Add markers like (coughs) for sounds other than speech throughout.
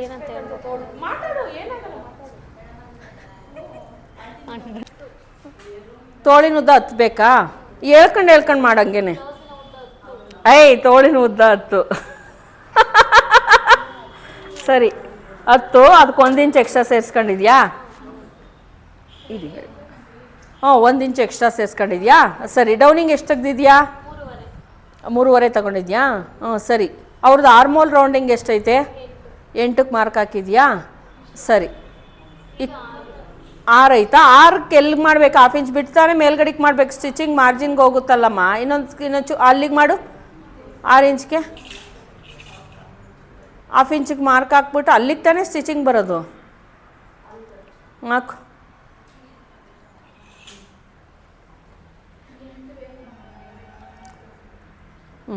ಏನಂತ ಹೇಳ್ಬೇಕು? ಮಾತಾಡು ಏನಾಗಲ್ಲ ತೋಳಿನ ಉದ್ದ ಹತ್ಬೇಕಾ ಹೇಳ್ಕೊಂಡು ಹೇಳ್ಕೊಂಡು ಮಾಡಂಗೇನೆ ಐ ತೋಳಿನ ಉದ್ದ ಹತ್ತು. ಸರಿ ಹತ್ತು ಅದಕ್ಕೆ ಒಂದು ಇಂಚ್ ಎಕ್ಸ್ಟ್ರಾ ಸೇರಿಸ್ಕೊಂಡಿದ್ಯಾ? ಇದು ಹೇಳಿ. ಹಾಂ ಒಂದು ಇಂಚ್ ಎಕ್ಸ್ಟ್ರಾ ಸೇರಿಸ್ಕೊಂಡಿದ್ಯಾ? ಸರಿ ಡೌನಿಂಗ್ ಎಷ್ಟು ತೆಗ್ದಿದ್ಯಾ? ಮೂರುವರೆ. ತಗೊಂಡಿದ್ಯಾ? ಹ್ಞೂ ಸರಿ. ಅವ್ರದ್ದು ಆರ್ಮೋಲ್ ರೌಂಡಿಂಗ್ ಎಷ್ಟೈತೆ? ಎಂಟಕ್ಕೆ ಮಾರ್ಕ್ ಹಾಕಿದ್ಯಾ? ಸರಿ. ಆರು ಐತಾ ಆರಕ್ಕೆ ಎಲ್ಲಿಗೆ ಮಾಡ್ಬೇಕು? ಹಾಫ್ ಇಂಚ್ ಬಿಡ್ತಾನೆ ಮೇಲ್ಗಡೆಗೆ ಮಾಡ್ಬೇಕು. ಸ್ಟಿಚಿಂಗ್ ಮಾರ್ಜಿನ್ಗೆ ಹೋಗುತ್ತಲ್ಲಮ್ಮ. ಇನ್ನೊಂದು ಇನ್ನೊಂದು ಅಲ್ಲಿಗೆ ಮಾಡು. ಆರು ಇಂಚ್ಗೆ ಹಾಫ್ ಇಂಚಿಗೆ ಮಾರ್ಕ್ ಹಾಕ್ಬಿಟ್ಟು ಅಲ್ಲಿಗೆ ತಾನೇ ಸ್ಟಿಚಿಂಗ್ ಬರೋದು. ಹಾಕು. ಹ್ಞೂ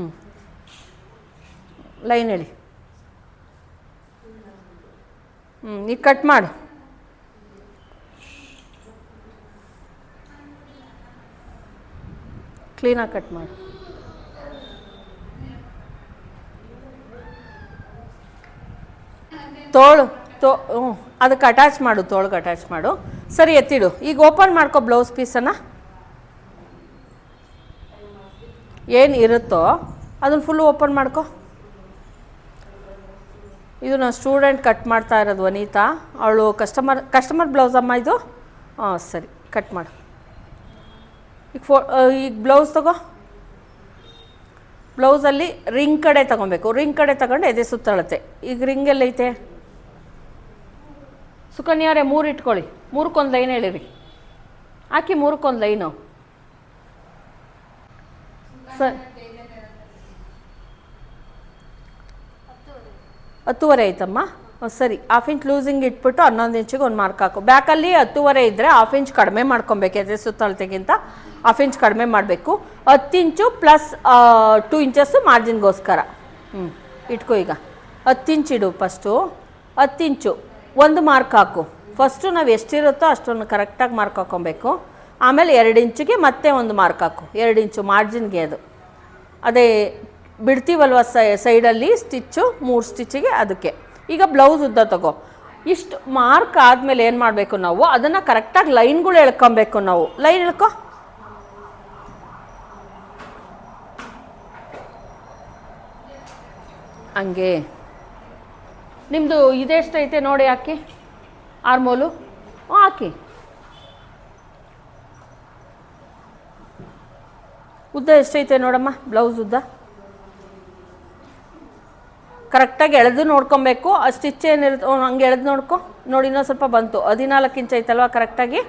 ಲೈನ್ ಹೇಳಿ ಹ್ಞೂ ಈಗ ಕಟ್ ಮಾಡು. ಕ್ಲೀನಾಗಿ ಕಟ್ ಮಾಡು. ತೋಳು, ತೋ, ಹ್ಞೂ, ಅದಕ್ಕೆ ಅಟ್ಯಾಚ್ ಮಾಡು, ತೋಳ್ಗೆ ಅಟ್ಯಾಚ್ ಮಾಡು. ಸರಿ, ಎತ್ತಿಡು. ಈಗ ಓಪನ್ ಮಾಡ್ಕೊ ಬ್ಲೌಸ್ ಪೀಸನ್ನು ಏನು ಇರುತ್ತೋ, ಅದನ್ನು ಫುಲ್ಲು ಓಪನ್ ಮಾಡ್ಕೊ. ಇದು ನಾನು ಸ್ಟೂಡೆಂಟ್ ಕಟ್ ಮಾಡ್ತಾ ಇರೋದು ವನಿತಾ. ಅವಳು ಕಸ್ಟಮರ್ ಕಸ್ಟಮರ್ ಬ್ಲೌಸ್ ಅಮ್ಮ ಇದು? ಹಾಂ ಸರಿ, ಕಟ್ ಮಾಡು. ಈಗ ಫೋ ಈಗ ಬ್ಲೌಸ್ ತಗೋ. ಬ್ಲೌಸಲ್ಲಿ ರಿಂಗ್ ಕಡೆ ತಗೊಬೇಕು. ರಿಂಗ್ ಕಡೆ ತಗೊಂಡು ಎದೆ ಸುತ್ತಳತೆ ಈಗ ರಿಂಗ್ ಎಲ್ಲೈತೆ? ಸುಕನ್ಯಾರೆ ಮೂರು ಇಟ್ಕೊಳ್ಳಿ. ಮೂರಕ್ಕೊಂದು ಲೈನ್ ಹೇಳಿರಿ. ಹಾಕಿ ಮೂರಕ್ಕೊಂದು ಲೈನು. ಸರ್. ಹತ್ತುವರೆ ಆಯ್ತಮ್ಮ? ಸರಿ. ಹಾಫ್ ಇಂಚ್ ಲೂಸಿಂಗ್ ಇಟ್ಬಿಟ್ಟು ಹನ್ನೊಂದು ಇಂಚಿಗೆ ಒಂದು ಮಾರ್ಕ್ ಹಾಕು. ಬ್ಯಾಕಲ್ಲಿ ಹತ್ತುವರೆ ಇದ್ದರೆ ಹಾಫ್ ಇಂಚ್ ಕಡಿಮೆ ಮಾಡ್ಕೊಬೇಕು ಎದೆ ಸುತ್ತಳತೆಗಿಂತ ಹಾಫ್ ಇಂಚ್ ಕಡಿಮೆ ಮಾಡಬೇಕು. ಹತ್ತು ಇಂಚು ಪ್ಲಸ್ ಟೂ ಇಂಚಸ್ಸು ಮಾರ್ಜಿನ್ಗೋಸ್ಕರ ಹ್ಞೂ ಇಟ್ಕೊ ಈಗ. ಹತ್ತು ಇಂಚ್ ಇಡು ಫಸ್ಟು ಹತ್ತು ಇಂಚು ಒಂದು ಮಾರ್ಕ್ ಹಾಕು. ಫಸ್ಟು ನಾವು ಎಷ್ಟಿರುತ್ತೋ ಅಷ್ಟೊಂದು ಕರೆಕ್ಟಾಗಿ ಮಾರ್ಕ್ ಹಾಕೊಬೇಕು ಆಮೇಲೆ ಎರಡು ಇಂಚಿಗೆ ಮತ್ತೆ ಒಂದು ಮಾರ್ಕ್ ಹಾಕು. ಎರಡು ಇಂಚು ಮಾರ್ಜಿನ್ಗೆ ಅದು. ಅದೇ ಬಿಡ್ತೀವಲ್ವ ಸೈಡಲ್ಲಿ ಸ್ಟಿಚ್ಚು, ಮೂರು ಸ್ಟಿಚ್ಚಿಗೆ ಅದಕ್ಕೆ. ಈಗ ಬ್ಲೌಸ್ ಉದ್ದ ತಗೋ. ಇಷ್ಟು ಮಾರ್ಕ್ ಆದಮೇಲೆ ಏನು ಮಾಡಬೇಕು ನಾವು? ಅದನ್ನು ಕರೆಕ್ಟಾಗಿ ಲೈನ್ಗಳು ಎಳ್ಕೊಬೇಕು ನಾವು. ಲೈನ್ ಎಳ್ಕೊ. ಹಂಗೆ. ನಿಮ್ಮದು ಇದೆಷ್ಟೈತೆ ನೋಡಿ ಹಾಕಿ. ಆರ್ಮೋಲು? ಹಾಕಿ. ಉದ್ದ ಎಷ್ಟೈತೆ ನೋಡಮ್ಮ, ಬ್ಲೌಸ್ ಉದ್ದ? ಕರೆಕ್ಟಾಗಿ ಎಳೆದು ನೋಡ್ಕೊಬೇಕು. ಆ ಸ್ಟಿಚ್ ಏನಿರುತ್ತೆ ಹಂಗೆ ಎಳೆದು ನೋಡ್ಕೊ. ನೋಡಿ, ಇನ್ನೊಂದು ಸ್ವಲ್ಪ ಬಂತು. ಹದಿನಾಲ್ಕು ಇಂಚ್ ಐತಲ್ವಾ ಕರೆಕ್ಟಾಗಿ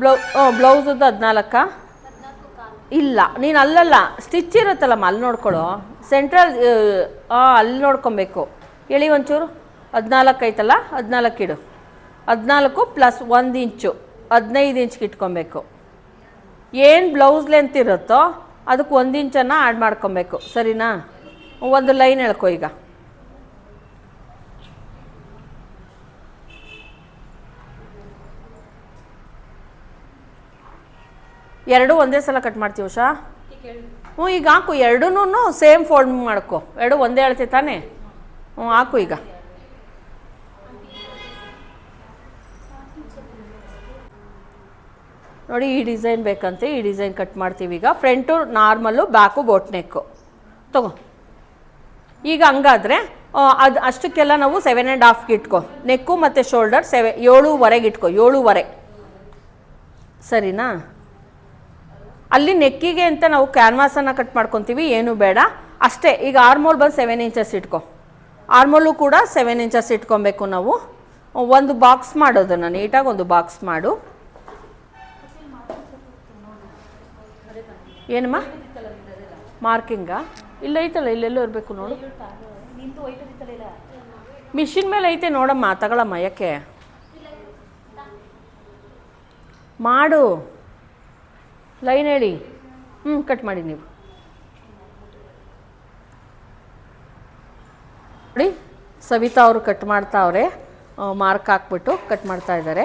ಬ್ಲೌ ಬ್ಲೌಸದ್ದು ಹದಿನಾಲ್ಕ. ಇಲ್ಲ, ನೀನು ಅಲ್ಲಲ್ಲ ಸ್ಟಿಚ್ ಇರುತ್ತಲ್ಲಮ್ಮ ಅಲ್ಲಿ ನೋಡ್ಕೊಳು. ಸೆಂಟ್ರಲ್ ಹಾಂ ಅಲ್ಲಿ ನೋಡ್ಕೊಬೇಕು. ಹೇಳಿ ಒಂಚೂರು. ಹದಿನಾಲ್ಕು ಐತಲ್ಲ, ಹದಿನಾಲ್ಕು ಇಡು. ಹದಿನಾಲ್ಕು ಪ್ಲಸ್ ಒಂದು ಇಂಚು. ಹದಿನೈದು ಇಂಚ್ಗೆ ಇಟ್ಕೊಬೇಕು. ಏನು ಬ್ಲೌಸ್ ಲೆಂತ್ ಇರುತ್ತೋ, ಅದಕ್ಕೆ ಒಂದು ಇಂಚನ್ನು ಆ್ಯಡ್ ಮಾಡ್ಕೊಬೇಕು. ಸರಿನಾ? ಒಂದು ಲೈನ್ ಹೇಳ್ಕೊ ಈಗ. ಎರಡು ಒಂದೇ ಸಲ ಕಟ್ ಮಾಡ್ತೀವಿ ಉಷಾ? ಹ್ಞೂ ಈಗ ಹಾಕು. ಎರಡೂ ಸೇಮ್ ಫೋಲ್ಡ್ ಮಾಡ್ಕೊ. ಎರಡು ಒಂದೇ ಅಳತೆ ತಾನೇ? ಹ್ಞೂ ಹಾಕು ಈಗ. ನೋಡಿ ಈ ಡಿಸೈನ್ ಬೇಕಂತೆ. ಈ ಡಿಸೈನ್ ಕಟ್ ಮಾಡ್ತೀವಿ ಈಗ. Front normal back boat neck ತಗೋ. ಈಗ ಹಂಗಾದ್ರೆ ಅದು ಅಷ್ಟಕ್ಕೆಲ್ಲ ನಾವು ಸೆವೆನ್ ಆ್ಯಂಡ್ ಹಾಫ್ಗೆ ಇಟ್ಕೊ. ನೆಕ್ಕು ಮತ್ತು ಶೋಲ್ಡರ್ ಸೆವೆ ಏಳೂವರೆಗೆ ಇಟ್ಕೊ. ಏಳೂವರೆ. ಸರಿನಾ? ಅಲ್ಲಿ ನೆಕ್ಕಿಗೆ ಅಂತ ನಾವು ಕ್ಯಾನ್ವಾಸನ್ನು ಕಟ್ ಮಾಡ್ಕೊತೀವಿ, ಏನು ಬೇಡ. ಅಷ್ಟೇ, ಈಗ ಆರ್ಮೋಲ್ ಬಂದು ಸೆವೆನ್ ಇಂಚಸ್ ಇಟ್ಕೊ. ಆರ್ಮೋಲು ಕೂಡ ಸೆವೆನ್ ಇಂಚಸ್ ಇಟ್ಕೊಬೇಕು ನಾವು. ಒಂದು ಬಾಕ್ಸ್ ಮಾಡೋದನ್ನು ನೀಟಾಗಿ ಒಂದು ಬಾಕ್ಸ್ ಮಾಡು. ಏನಮ್ಮ? ಮಾರ್ಕಿಂಗಾ ಇಲ್ಲ, ಐತಲ್ಲ, ಇಲ್ಲೆಲ್ಲೋ ಇರಬೇಕು ನೋಡು. ಮಿಷಿನ್ ಮೇಲೆ ಐತೆ ನೋಡಮ್ಮ, ತಗೊಳಮ್ಮ, ಯಾಕೆ? ಮಾಡು. ಲೈನ್ ಹೇಳಿ. ಹ್ಞೂ ಕಟ್ ಮಾಡಿ ನೀವು. ನೋಡಿ, ಸವಿತಾ ಅವರು ಕಟ್ ಮಾಡ್ತಾ ಅವರೇ. ಮಾರ್ಕ್ ಹಾಕ್ಬಿಟ್ಟು ಕಟ್ ಮಾಡ್ತಾ ಇದ್ದಾರೆ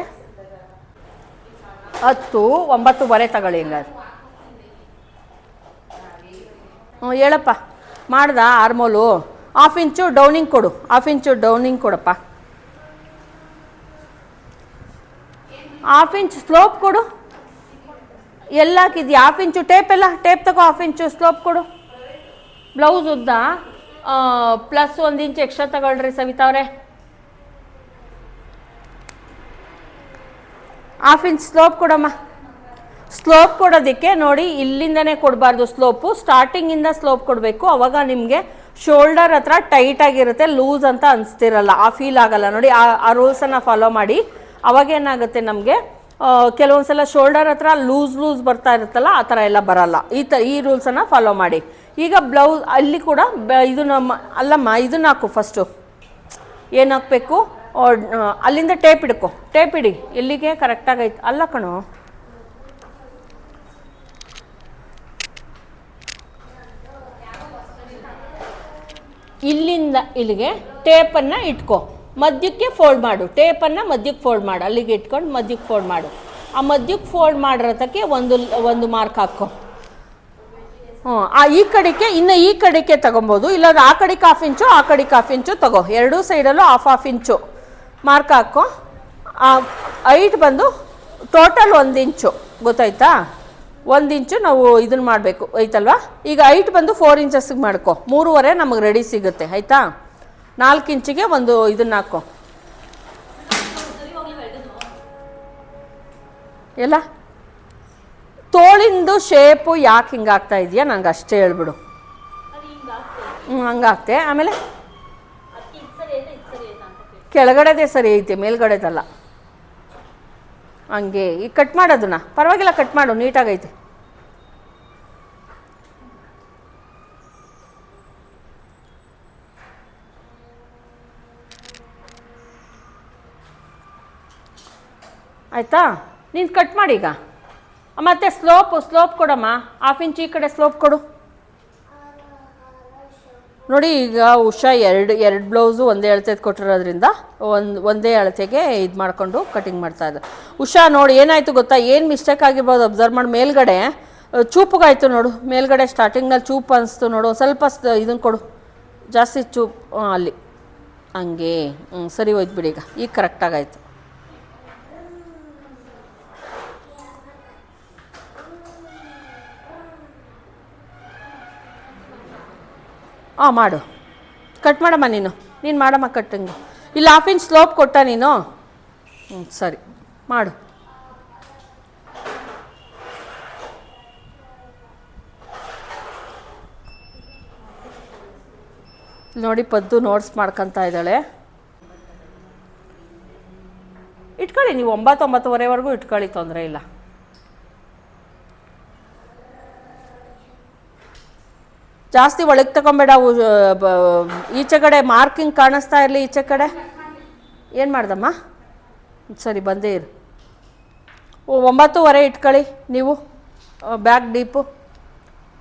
ಹತ್ತು, ಒಂಬತ್ತುವರೆ ತಗೊಳ್ಳಿ ಹಿಂಗಾದ್ರೆ. ಹ್ಞೂ ಹೇಳಪ್ಪ. ಮಾಡ್ದ, ಆರ್ಮೋಲು. ಹಾಫ್ ಇಂಚು ಡೌನಿಂಗ್ ಕೊಡು. ಹಾಫ್ ಇಂಚು ಡೌನಿಂಗ್ ಕೊಡಪ್ಪ. ಹಾಫ್ ಇಂಚ್ ಸ್ಲೋಪ್ ಕೊಡು. ಎಲ್ಲ ಹಾಕಿದ್ಯಾ? ಹಾಫ್ ಇಂಚು ಟೇಪ್ ಎಲ್ಲ? ಟೇಪ್ ತಗೋ ಹಾಫ್ ಇಂಚು ಸ್ಲೋಪ್ ಕೊಡು. ಬ್ಲೌಸ್ ಉದ್ದ? ಪ್ಲಸ್ ಒಂದು ಇಂಚು ಎಕ್ಸ್ಟ್ರಾ ತಗೊಳ್ರಿ ಸವಿತಾ ಅವರೇ. ಹಾಫ್ ಇಂಚ್ ಸ್ಲೋಪ್ ಕೊಡಮ್ಮ. ಸ್ಲೋಪ್ ಕೊಡೋದಕ್ಕೆ ನೋಡಿ ಇಲ್ಲಿಂದನೇ ಕೊಡಬಾರ್ದು ಸ್ಲೋಪು ಸ್ಟಾರ್ಟಿಂಗಿಂದ ಸ್ಲೋಪ್ ಕೊಡಬೇಕು. ಅವಾಗ ನಿಮಗೆ ಶೋಲ್ಡರ್ ಹತ್ರ ಟೈಟ್ ಆಗಿರುತ್ತೆ ಲೂಸ್ ಅಂತ ಅನಿಸ್ತಿರಲ್ಲ. ಆ ಫೀಲ್ ಆಗಲ್ಲ. ನೋಡಿ ಆ ಆ ರೂಲ್ಸನ್ನು ಫಾಲೋ ಮಾಡಿ. ಅವಾಗೇನಾಗುತ್ತೆ ನಮಗೆ? ಕೆಲವೊಂದು ಸಲ ಶೋಲ್ಡರ್ ಹತ್ರ ಲೂಸ್ ಲೂಸ್ ಬರ್ತಾ ಇರುತ್ತಲ್ಲ, ಆ ಥರ ಎಲ್ಲ ಬರಲ್ಲ. ಈ ತ, ಈ ರೂಲ್ಸನ್ನು ಫಾಲೋ ಮಾಡಿ. ಈಗ ಬ್ಲೌಸ್ ಅಲ್ಲಿ ಕೂಡ ಇದು ನಮ್ಮ ಅಲ್ಲಮ್ಮ, ಇದನ್ನ ಹಾಕು ಫಸ್ಟು ಏನು ಹಾಕಬೇಕು? ಅಲ್ಲಿಂದ ಟೇಪ್ ಹಿಡ್ಕೊ. ಟೇಪ್ ಇಡಿ ಇಲ್ಲಿಗೆ ಕರೆಕ್ಟಾಗೈತೆ ಅಲ್ಲ ಕಣೋ. ಇಲ್ಲಿಂದ ಇಲ್ಲಿಗೆ ಟೇಪನ್ನು ಇಟ್ಕೊ. ಮಧ್ಯಕ್ಕೆ ಫೋಲ್ಡ್ ಮಾಡು. ಟೇಪನ್ನು ಮಧ್ಯಕ್ಕೆ ಫೋಲ್ಡ್ ಮಾಡು. ಅಲ್ಲಿಗೆ ಇಟ್ಕೊಂಡು ಮಧ್ಯಕ್ಕೆ ಫೋಲ್ಡ್ ಮಾಡು. ಆ ಮಧ್ಯಕ್ಕೆ ಫೋಲ್ಡ್ ಮಾಡಿರೋದಕ್ಕೆ ಒಂದು ಒಂದು ಮಾರ್ಕ್ ಹಾಕೋ. ಹ್ಞೂ. ಆ ಈ ಕಡೆಗೆ, ಇನ್ನು ಈ ಕಡೆಗೆ ತೊಗೊಬೋದು. ಇಲ್ಲಾಂದ್ರೆ ಆ ಕಡೆಗೆ ಹಾಫ್ ಇಂಚು ಆ ಕಡೆಗೆ ಹಾಫ್ ಇಂಚು ತಗೋ. ಎರಡೂ ಸೈಡಲ್ಲೂ ಹಾಫ್ ಹಾಫ್ ಇಂಚು ಮಾರ್ಕ್ ಹಾಕೋ. ಐಟ್ ಬಂದು ಟೋಟಲ್ ಒಂದು ಇಂಚು ಗೊತ್ತಾಯ್ತಾ? ಒಂದು ಇಂಚು ನಾವು ಇದನ್ನ ಮಾಡಬೇಕು. ಐತಲ್ವಾ? ಈಗ ಐಟ್ ಬಂದು ಫೋರ್ ಇಂಚಸ್ಗೆ ಮಾಡ್ಕೊ. ಮೂರುವರೆ ನಮಗೆ ರೆಡಿ ಸಿಗುತ್ತೆ. ಆಯಿತಾ? ನಾಲ್ಕು ಇಂಚಿಗೆ ಒಂದು ಇದನ್ನ ಹಾಕೋ. ಎಲ್ಲ? ತೋಳಿಂದು ಶೇಪು ಯಾಕೆ ಹಿಂಗೆ ಆಗ್ತಾ ಇದೆಯಾ? ನಂಗೆ ಅಷ್ಟೇ ಹೇಳ್ಬಿಡು. ಹ್ಞೂ ಹಂಗಾಗ್ತೆ ಆಮೇಲೆ? ಕೆಳಗಡೆದೇ ಸರಿ ಐತೆ, ಮೇಲ್ಗಡೆದಲ್ಲ. ಹಂಗೆ ಈಗ ಕಟ್ ಮಾಡೋದನ್ನ ಪರವಾಗಿಲ್ಲ ಕಟ್ ಮಾಡು, ನೀಟಾಗೈತೆ. ಆಯಿತಾ? ನೀನು ಕಟ್ ಮಾಡಿ ಈಗ ಮತ್ತೆ ಸ್ಲೋಪ್ ಸ್ಲೋಪ್ ಕೊಡಮ್ಮ. ಹಾಫ್ ಇಂಚ್ ಈ ಕಡೆ ಸ್ಲೋಪ್ ಕೊಡು. ನೋಡಿ, ಈಗ ಉಷಾ ಎರಡು ಎರಡು ಬ್ಲೌಸು ಒಂದೇ ಅಳತೆದು ಕೊಟ್ಟಿರೋದ್ರಿಂದ ಒಂದು, ಒಂದೇ ಅಳತೆಗೆ ಇದು ಮಾಡಿಕೊಂಡು ಕಟಿಂಗ್ ಮಾಡ್ತಾ ಇದ್ದೆ. ಉಷಾ, ನೋಡಿ, ಏನಾಯಿತು ಗೊತ್ತಾ? ಏನು ಮಿಸ್ಟೇಕ್ ಆಗಿರ್ಬೋದು? ಅಬ್ಸರ್ವ್ ಮಾಡಿ. ಮೇಲ್ಗಡೆ ಚೂಪಗಾಯಿತು ನೋಡು. ಮೇಲ್ಗಡೆ ಸ್ಟಾರ್ಟಿಂಗ್ನಲ್ಲಿ ಚೂಪ್ ಅನಿಸ್ತು ನೋಡು. ಸ್ವಲ್ಪ ಇದನ್ನು ಕೊಡು. ಜಾಸ್ತಿ ಚೂಪ್ ಅಲ್ಲಿ. ಹಂಗೆ. ಸರಿ ಹೋಯ್ತು ಬಿಡಿ ಈಗ. ಈಗ ಕರೆಕ್ಟಾಗಾಯ್ತು ಹಾಂ ಮಾಡು. ಕಟ್ ಮಾಡಮ್ಮ ನೀನು. ನೀನು ಮಾಡಮ್ಮ ಕಟ್ಟಂಗೆ. ಇಲ್ಲಿ ಹಾಫ್ ಇಂಚ್ ಸ್ಲೋಪ್ ಕೊಟ್ಟ ನೀನು? ಹ್ಞೂ ಸರಿ. ಮಾಡು. ನೋಡಿ, ಪದ್ದು ನೋಟ್ಸ್ ಮಾಡ್ಕೊತಾ ಇದ್ದಾಳೆ. ಇಟ್ಕೊಳ್ಳಿ, ನೀವು ಒಂಬತ್ತು ಒಂಬತ್ತುವರೆವರೆಗೂ ಇಟ್ಕೊಳ್ಳಿ, ತೊಂದರೆ ಇಲ್ಲ. ಜಾಸ್ತಿ ಒಳಗೆ ತಗೊಂಬೇಡ ಈಚೆ ಕಡೆ ಮಾರ್ಕಿಂಗ್ ಕಾಣಿಸ್ತಾ ಇರಲಿ ಈಚೆ ಕಡೆ. ಏನು ಮಾಡ್ದಮ್ಮ? ಸರಿ, ಬಂದೇ ಇರು. ಒಂಬತ್ತೂವರೆ ಇಟ್ಕೊಳ್ಳಿ ನೀವು. Back deep.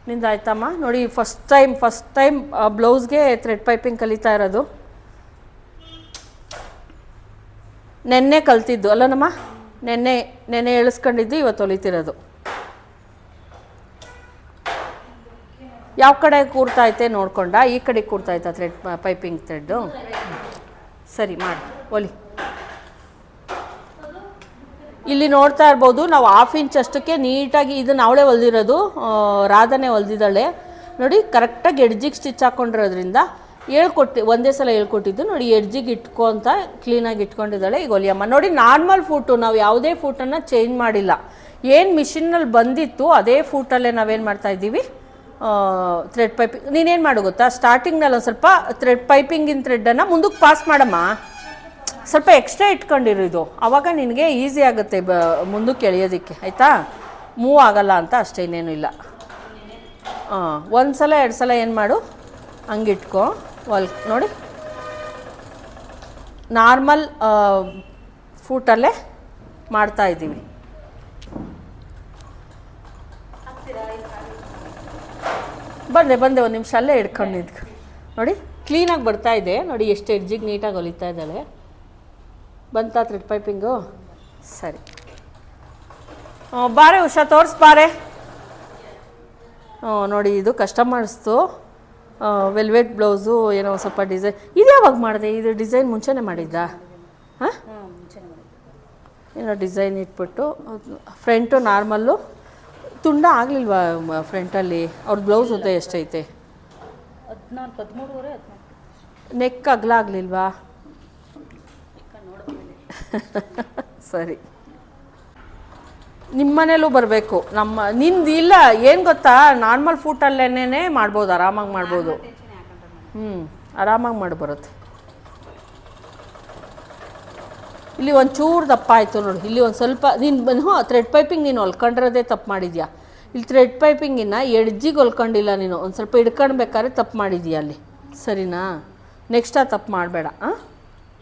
ನಿಂದ ಆಯ್ತಮ್ಮ? ನೋಡಿ ಫಸ್ಟ್ ಟೈಮ್ ಫಸ್ಟ್ ಟೈಮ್ ಬ್ಲೌಸ್ಗೆ ಥ್ರೆಡ್ ಪೈಪಿಂಗ್ ಕಲಿತಾ ಇರೋದು. ನೆನ್ನೆ ಕಲ್ತಿದ್ದು, ಅಲ್ಲನಮ್ಮ? ನೆನ್ನೆ ನೆನ್ನೆ ಎಳಿಸ್ಕೊಂಡಿದ್ದು, ಇವತ್ತು ಹೊಲಿತಿರೋದು. ಯಾವ ಕಡೆ ಕೂರ್ತೈತೆ ನೋಡ್ಕೊಂಡ? ಈ ಕಡೆ ಕೂರ್ತೈತಾ ಥ್ರೆಡ್ ಪೈಪಿಂಗ್ ಥ್ರೆಡ್ಡು ಸರಿ, ಮಾಡಿ. ಒಲಿ. ಇಲ್ಲಿ ನೋಡ್ತಾ ಇರ್ಬೋದು, ನಾವು ಹಾಫ್ ಇಂಚ್ ಅಷ್ಟಕ್ಕೆ ನೀಟಾಗಿ ಇದನ್ನು ಅವಳೆ ಹೊಲ್ದಿರೋದು ರಾಧನೆ ಹೊಲ್ದಿದ್ದಾಳೆ ನೋಡಿ ಕರೆಕ್ಟಾಗಿ ಎಡ್ಜಿಗೆ ಸ್ಟಿಚ್ ಹಾಕ್ಕೊಂಡಿರೋದ್ರಿಂದ ಹೇಳ್ಕೊಟ್ಟು, ಒಂದೇ ಸಲ ಹೇಳ್ಕೊಟ್ಟಿದ್ದು, ನೋಡಿ ಎಡ್ಜಿಗೆ ಇಟ್ಕೊ ಅಂತ ಕ್ಲೀನಾಗಿ ಇಟ್ಕೊಂಡಿದ್ದಾಳೆ ಈಗ ಒಲಿಯಮ್ಮ. ನೋಡಿ ನಾರ್ಮಲ್ ಫುಟ್ಟು ನಾವು ಯಾವುದೇ ಫೂಟನ್ನು ಚೇಂಜ್ ಮಾಡಿಲ್ಲ. ಏನು ಮಿಷಿನ್ನಲ್ಲಿ ಬಂದಿತ್ತು, ಅದೇ ಫೂಟಲ್ಲೇ ನಾವೇನು ಮಾಡ್ತಾ ಇದ್ದೀವಿ? ಥ್ರೆಡ್ ಪೈಪಿಂಗ್ ನೀನೇನು ಮಾಡು ಗೊತ್ತಾ? ಸ್ಟಾರ್ಟಿಂಗ್ನಲ್ಲಿ ಒಂದು ಸ್ವಲ್ಪ ಥ್ರೆಡ್ ಪೈಪಿಂಗಿನ ಥ್ರೆಡ್ಡನ್ನು ಮುಂದಕ್ಕೆ ಪಾಸ್ ಮಾಡಮ್ಮ. ಸ್ವಲ್ಪ ಎಕ್ಸ್ಟ್ರಾ ಇಟ್ಕೊಂಡಿರು ಇದು. ಆವಾಗ ನಿನಗೆ ಈಸಿ ಆಗುತ್ತೆ ಬ, ಮುಂದಕ್ಕೆ ಎಳೆಯೋದಕ್ಕೆ. ಆಯಿತಾ? ಮೂವ್ ಆಗಲ್ಲ ಅಂತ ಅಷ್ಟೇ, ಇನ್ನೇನು ಇಲ್ಲ. ಹಾಂ ಒಂದು ಸಲ ಎರಡು ಸಲ ಏನು ಮಾಡು? ಹಂಗೆ ಇಟ್ಕೊ ಒಲ್, ನೋಡಿ. ನಾರ್ಮಲ್ ಫೂಟಲ್ಲೇ ಮಾಡ್ತಾ ಬಂದೆ ಬಂದೆ ಒಂದು ನಿಮಿಷ ಅಲ್ಲೇ ಹಿಡ್ಕೊಂಡು ನಿಂತ್ಕೊ. ನೋಡಿ. ಕ್ಲೀನಾಗಿ ಬರ್ತಾ ಇದೆ. ನೋಡಿ ಎಷ್ಟು ಎಡ್ಜಿಗೆ ನೀಟಾಗಿ ಹೊಲಿತಾ ಇದ್ದಾಳೆ. ಬಂತಾ ಥ್ರೆಡ್ ಪೈಪಿಂಗು ಸರಿ. ಆ, ಬಾರೆ ಉಷಾ ತೋರ್ಸ್ ಬಾರೆ. ಹ್ಞೂ ನೋಡಿ ಇದು ಕಸ್ಟಮರ್ಸ್ದು ವೆಲ್ವೆಟ್ ಬ್ಲೌಸು ಏನೋ ಒಂದ್ ಸ್ವಲ್ಪ ಡಿಸೈನ್ ಇದು ಯಾವಾಗ ಮಾಡಿದೆ? ಇದು ಡಿಸೈನ್ ಮುಂಚೆನೇ ಮಾಡಿದ್ದಾ? ಹಾಂ? ಏನೋ ಡಿಸೈನ್ ಇಟ್ಬಿಟ್ಟು ಫ್ರಂಟು ನಾರ್ಮಲ್ಲು ತುಂಡ ಆಗಲಿಲ್ವಾ ಫ್ರಂಟಲ್ಲಿ? ಅವ್ರ ಬ್ಲೌಸ್ ಉದ್ದ ಎಷ್ಟೈತೆ? ಹದಿನಾಲ್ಕು ಹದಿಮೂರುವರೆ ಹದಿನಾಲ್ಕು. ನೆಕ್ ಅಗಲ ಆಗಲಿಲ್ವಾ (laughs) ಸರಿ. ನಿಮ್ಮ ಮನೇಲೂ ಬರಬೇಕು. ನಮ್ಮ ನಿಂದು ಇಲ್ಲ ಏನು ಗೊತ್ತಾ? ನಾರ್ಮಲ್ ಫುಟಲ್ಲೇನೇ ಮಾಡ್ಬೋದು ಆರಾಮಾಗಿ ಮಾಡ್ಬೋದು. ಹ್ಞೂ ಆರಾಮಾಗಿ ಮಾಡಿ ಬರುತ್ತೆ. ಇಲ್ಲಿ ಒಂಚೂರು ದಪ್ಪ ಆಯಿತು ನೋಡಿ. ಇಲ್ಲಿ ಒಂದು ಸ್ವಲ್ಪ ನೀನು ಹ್ಞೂ ಥ್ರೆಡ್ ಪೈಪಿಂಗ್ ನೀನು ಹೊಲ್ಕೊಂಡಿರೋದೇ ತಪ್ಪು ಮಾಡಿದ್ಯಾ? ಇಲ್ಲಿ ಥ್ರೆಡ್ ಪೈಪಿಂಗಿನ ಎಡ್ಜಿಗೆ ಹೊಲ್ಕೊಂಡಿಲ್ಲ ನೀನು. ಒಂದು ಸ್ವಲ್ಪ ಹಿಡ್ಕೊಳ್ಬೇಕಾದ್ರೆ ತಪ್ಪು ಮಾಡಿದ್ಯಾ ಅಲ್ಲಿ? ಸರಿನಾ? ನೆಕ್ಸ್ಟ್ ಆ ತಪ್ಪು ಮಾಡಬೇಡ ಹಾಂ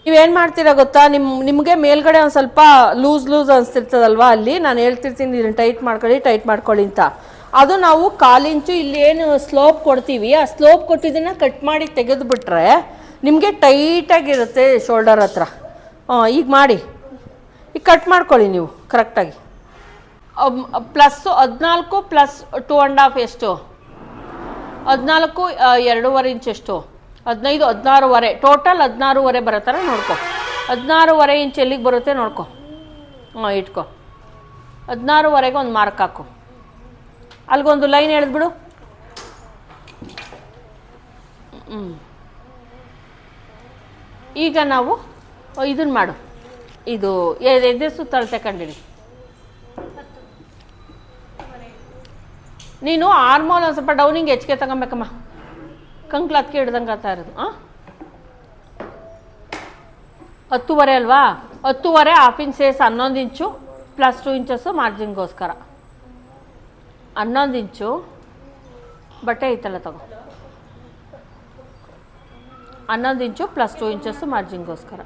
ನೀವೇನು ಮಾಡ್ತೀರಾ ಗೊತ್ತಾ? ನಿಮ್ಮ ನಿಮಗೆ ಮೇಲ್ಗಡೆ ಒಂದು ಸ್ವಲ್ಪ ಲೂಸ್ ಲೂಸ್ ಅನಿಸ್ತಿರ್ತದಲ್ವಾ ಅಲ್ಲಿ? ನಾನು ಹೇಳ್ತಿರ್ತೀನಿ ಇದನ್ನು ಟೈಟ್ ಮಾಡ್ಕೊಳ್ಳಿ ಟೈಟ್ ಮಾಡ್ಕೊಳ್ಳಿ ಅಂತ. ಅದು ನಾವು ಕಾಲಿಂಚು ಏನು ಸ್ಲೋಪ್ ಕೊಡ್ತೀವಿ, ಆ ಸ್ಲೋಪ್ ಕೊಟ್ಟಿದ್ದನ್ನು ಕಟ್ ಮಾಡಿ ತೆಗೆದುಬಿಟ್ರೆ ನಿಮಗೆ ಟೈಟಾಗಿರುತ್ತೆ ಶೋಲ್ಡರ್ ಹತ್ರ. ಹಾಂ ಈಗ ಮಾಡಿ. ಈಗ ಕಟ್ ಮಾಡ್ಕೊಳ್ಳಿ ನೀವು ಕರೆಕ್ಟಾಗಿ ಪ್ಲಸ್ಸು ಹದಿನಾಲ್ಕು ಪ್ಲಸ್ ಟೂ ಆ್ಯಂಡ್ ಹಾಫ್ ಎಷ್ಟು? ಹದಿನಾಲ್ಕು ಎರಡೂವರೆ ಇಂಚ್ ಎಷ್ಟು? ಹದಿನೈದು, ಹದಿನಾರೂವರೆ. ಟೋಟಲ್ ಹದಿನಾರೂವರೆ ಬರೋ ಥರ ನೋಡ್ಕೊ. ಹದಿನಾರೂವರೆ ಇಂಚ್ ಎಲ್ಲಿಗೆ ಬರುತ್ತೆ, ನೋಡ್ಕೊ. ಹಾಂ, ಇಟ್ಕೊ. ಹದಿನಾರೂವರೆಗೆ ಒಂದು ಮಾರ್ಕ್ ಹಾಕು. ಅಲ್ಲಿಗೊಂದು ಲೈನ್ ಎಳೆದ್ಬಿಡು ಹ್ಞೂ ಈಗ ನಾವು ಇದನ್ನು ಮಾಡು. ಇದು ಎದೆ ಸುತ್ತಳತೆ ಕಂಡಿಡಿ ನೀನು ಆರ್ಮೋಲ್ ಒಂದು ಸ್ವಲ್ಪ ಡೌನಿಂಗ್ ಹೆಚ್ಚಿಗೆ ತಗೊಬೇಕಮ್ಮ. ಕಂಕ್ಲು ಅದಕ್ಕೆ ಹಿಡ್ದಂಗೆ ಆಗ್ತಾ ಇರೋದು ಹಾಂ ಹತ್ತುವರೆ ಅಲ್ವಾ? ಹತ್ತುವರೆ ಹಾಫ್ ಇಂಚಸ್ ಹನ್ನೊಂದು ಇಂಚು ಪ್ಲಸ್ ಟು ಇಂಚಸ್ಸು ಮಾರ್ಜಿನ್ಗೋಸ್ಕರ ಹನ್ನೊಂದು ಇಂಚು, ಬಟ್ಟೆ ಐತಲ್ಲ ತಗೋ. ಹನ್ನೊಂದು ಇಂಚು ಪ್ಲಸ್ ಟು ಇಂಚಸ್ಸು ಮಾರ್ಜಿನ್ಗೋಸ್ಕರ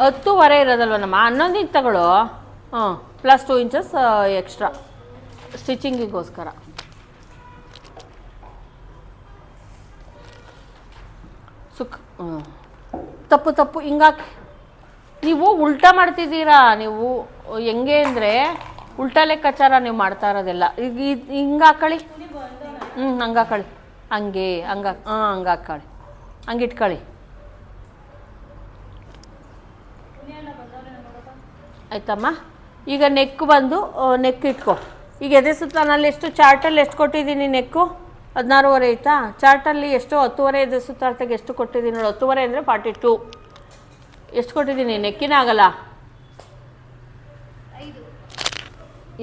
ಹತ್ತುವರೆ ಇರೋದಲ್ವ ನಮ್ಮ ಹನ್ನೊಂದು ಇಂಚ್ ತಗೊಳ್ಳೋ. ಹಾಂ. ಪ್ಲಸ್ ಟೂ ಇಂಚಸ್ ಎಕ್ಸ್ಟ್ರಾ ಸ್ಟಿಚಿಂಗಿಗೋಸ್ಕರ ಸುಖ ಹ್ಞೂ ತಪ್ಪು ತಪ್ಪು ಹಿಂಗಾಕಿ. ನೀವು ಉಲ್ಟಾ ಮಾಡ್ತಿದ್ದೀರಾ? ನೀವು ಹೆಂಗೆ ಅಂದರೆ ಉಲ್ಟಾ ಲೆಕ್ಕಾಚಾರ ನೀವು ಮಾಡ್ತಾ ಇರೋದೆಲ್ಲ. ಈಗ ಇದು ಹಿಂಗೆ ಹಾಕೊಳ್ಳಿ ಹ್ಞೂ ಹಂಗೆ ಹಾಕೊಳ್ಳಿ ಹಂಗೆ ಹಂಗ ಹಾಂ ಹಂಗೆ ಹಾಕಳಿ. ಹಂಗೆ ಇಟ್ಕೊಳ್ಳಿ ಆಯ್ತಮ್ಮ? ಈಗ ನೆಕ್ ಬಂದು ನೆಕ್ ಇಟ್ಕೊ. ಈಗ ಎದೆ ಸುತ್ತಾನಲ್ಲಿ ಎಷ್ಟು ಚಾರ್ಟಲ್ಲಿ ಎಷ್ಟು ಕೊಟ್ಟಿದ್ದೀನಿ ನೆಕ್ಕು? ಹದಿನಾರೂವರೆ ಆಯ್ತಾ? ಚಾರ್ಟಲ್ಲಿ ಎಷ್ಟು ಹತ್ತುವರೆ ಎದೆ ಸುತ್ತಾಡ್ತಾಗ ಎಷ್ಟು ಕೊಟ್ಟಿದ್ದೀನಿ ನೋಡಿ. ಹತ್ತುವರೆ ಅಂದರೆ ಫಾರ್ಟಿ ಟು. ಎಷ್ಟು ಕೊಟ್ಟಿದ್ದೀನಿ? ನೆಕ್ಕಿನ ಆಗಲ್ಲ?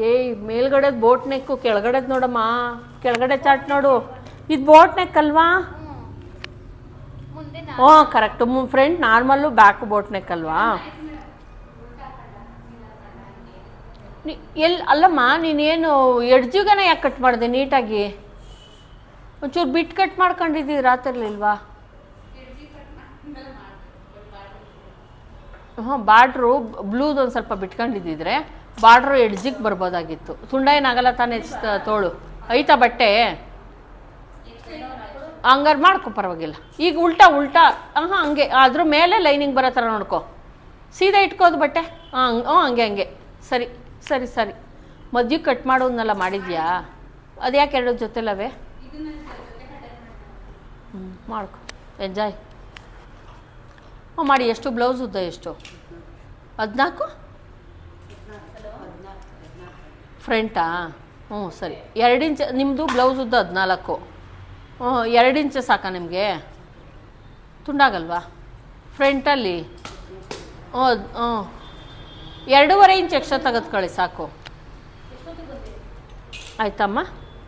ಏಯ್ ಮೇಲ್ಗಡೆದು ಬೋಟ್ ನೆಕ್ಕು ಕೆಳಗಡೆದು ನೋಡಮ್ಮ. ಕೆಳಗಡೆ ಚಾರ್ಟ್ ನೋಡು. ಇದು ಬೋಟ್ ನೆಕ್ ಅಲ್ವಾ ಮುಂದೆ ಹ್ಞೂ correct. Front normal back boat neck ಅಲ್ವಾ ನೀ- ಎಲ್ ಅಲ್ಲಮ್ಮ ನೀನೇನು ಎಡ್ಜಿಗನ ಯಾಕೆ ಕಟ್ ಮಾಡಿದೆ ನೀಟಾಗಿ? ಒಂಚೂರು ಬಿಟ್ಟು ಕಟ್ ಮಾಡ್ಕೊಂಡಿದ್ದೀವಿ ರಾತ್ರಿಲಿಲ್ವಾ ಹಾಂ ಬಾರ್ಡ್ರು ಬ್ಲೂದು ಒಂದು ಸ್ವಲ್ಪ ಬಿಟ್ಕೊಂಡಿದ್ದಿದ್ರೆ ಬಾರ್ಡ್ರು ಎಡ್ಜಿಗೆ ಬರ್ಬೋದಾಗಿತ್ತು. ತುಂಡ ಏನಾಗಲ್ಲ ತಾನೇ ತೋಳು. ಐತಾ ಬಟ್ಟೆ? ಹಂಗಾರು ಮಾಡ್ಕೊ, ಪರವಾಗಿಲ್ಲ. ಈಗ ಉಲ್ಟಾ ಉಲ್ಟಾ. ಹಾಂ ಹಂಗೆ. ಅದ್ರ ಮೇಲೆ ಲೈನಿಂಗ್ ಬರೋ ಥರ ನೋಡ್ಕೊ. ಸೀದಾ ಇಟ್ಕೋದು ಬಟ್ಟೆ? ಹಾಂ ಹ್ಞೂ ಹಂಗೆ ಹಂಗೆ. ಸರಿ. ಸರಿ ಸರಿ. ಮದ್ವೆ ಕಟ್ ಮಾಡೋದನ್ನೆಲ್ಲ ಮಾಡಿದ್ಯಾ? ಅದು ಯಾಕೆ ಎರಡು ಜೊತೆಲವೇ? ಹ್ಞೂ ಮಾಡ್ಕೊ. ಎಂಜಾಯ್ ಹ್ಞೂ ಮಾಡಿ, ಎಷ್ಟು ಬ್ಲೌಸ್ ಉದ್ದ ಎಷ್ಟು? ಹದಿನಾಲ್ಕು? ಫ್ರಂಟಾ ಹ್ಞೂ ಸರಿ. ಎರಡು ಇಂಚ್ ನಿಮ್ಮದು ಬ್ಲೌಸ್ ಉದ್ದ ಹದಿನಾಲ್ಕು? ಹ್ಞೂ ಎರಡು ಇಂಚ್ ಸಾಕಾ ನಿಮಗೆ? ತುಂಡಾಗಲ್ವಾ? ಫ್ರಂಟಲ್ಲಿ ಹ್ಞೂ ಹ್ಞೂ ಎರಡೂವರೆ ಇಂಚ್ ಎಕ್ಸ್ಟ್ರಾ ತೆಗೆದುಕೊಳ್ಳಿ, ಸಾಕು. ಆಯ್ತಮ್ಮ?